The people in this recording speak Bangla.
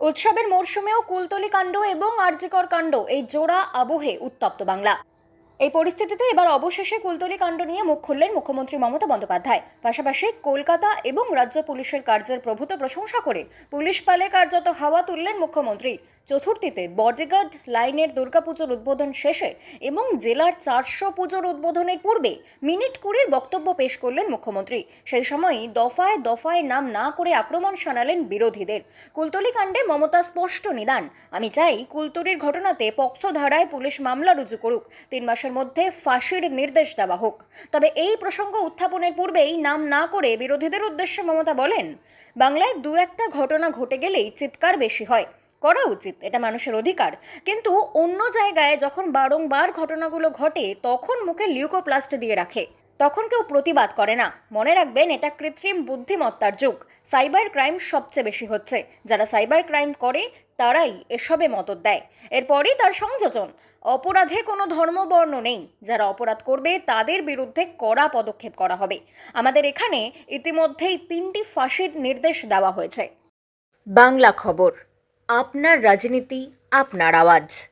উৎসবের মরশুমেও কুলতলি কাণ্ড এবং আরজিকর কাণ্ড এই জোড়া আবহে উত্তপ্ত বাংলা। এই পরিস্থিতিতে এবার অবশেষে কুলতলি কাণ্ড নিয়ে মুখ খুললেন মুখ্যমন্ত্রী মমতা বন্দ্যোপাধ্যায়। পাশাপাশি কলকাতা এবং রাজ্য পুলিশের কার্যের প্রভূত প্রশংসা করে পুলিশ পালে কার্যত হাওয়া তুললেন মুখ্যমন্ত্রী। চতুর্থীতে বডিগার্ড লাইনের দুর্গাপুজোর উদ্বোধন শেষে এবং জেলার চারশো পুজোর উদ্বোধনের পূর্বে মিনিট কুড়ির বক্তব্য পেশ করলেন মুখ্যমন্ত্রী। সেই সময়ই দফায় দফায় নাম না করে আক্রমণ শানালেন বিরোধীদের। কুলতলি কাণ্ডে মমতা স্পষ্ট নিদান, আমি চাই কুলতলির ঘটনাতে পক্সো ধারায় পুলিশ মামলা রুজু করুক। তিন মাসের মধ্যে ফাঁসির নির্দেশ দেওয়া হোক। তবে এই প্রসঙ্গ উত্থাপনের পূর্বেই নাম না করে বিরোধীদের উদ্দেশ্যে মমতা বলেন, বাংলায় দু একটা ঘটনা ঘটে গেলেই চিৎকার বেশি হয়। করা উচিত, এটা মানুষের অধিকার। কিন্তু অন্য জায়গায় যখন বারংবার ঘটনাগুলো ঘটে, তখন মুখে লিউকোপ্লাস্ট দিয়ে রাখে। তখন কেউ প্রতিবাদ করে না। মনে রাখবেন, এটা কৃত্রিম বুদ্ধিমত্তার যুগ। সাইবার ক্রাইম সবচেয়ে বেশি হচ্ছে। যারা সাইবার ক্রাইম করে, তারাই এসবে মদত দেয়। এরপরই তার সংযোজন। অপরাধে কোনো ধর্মবর্ণ নেই। যারা অপরাধ করবে, তাদের বিরুদ্ধে কড়া পদক্ষেপ করা হবে। আমাদের এখানে ইতিমধ্যেই তিনটি ফাঁসির নির্দেশ দেওয়া হয়েছে। বাংলা খবর, আপনার রাজনীতি, আপনার আওয়াজ।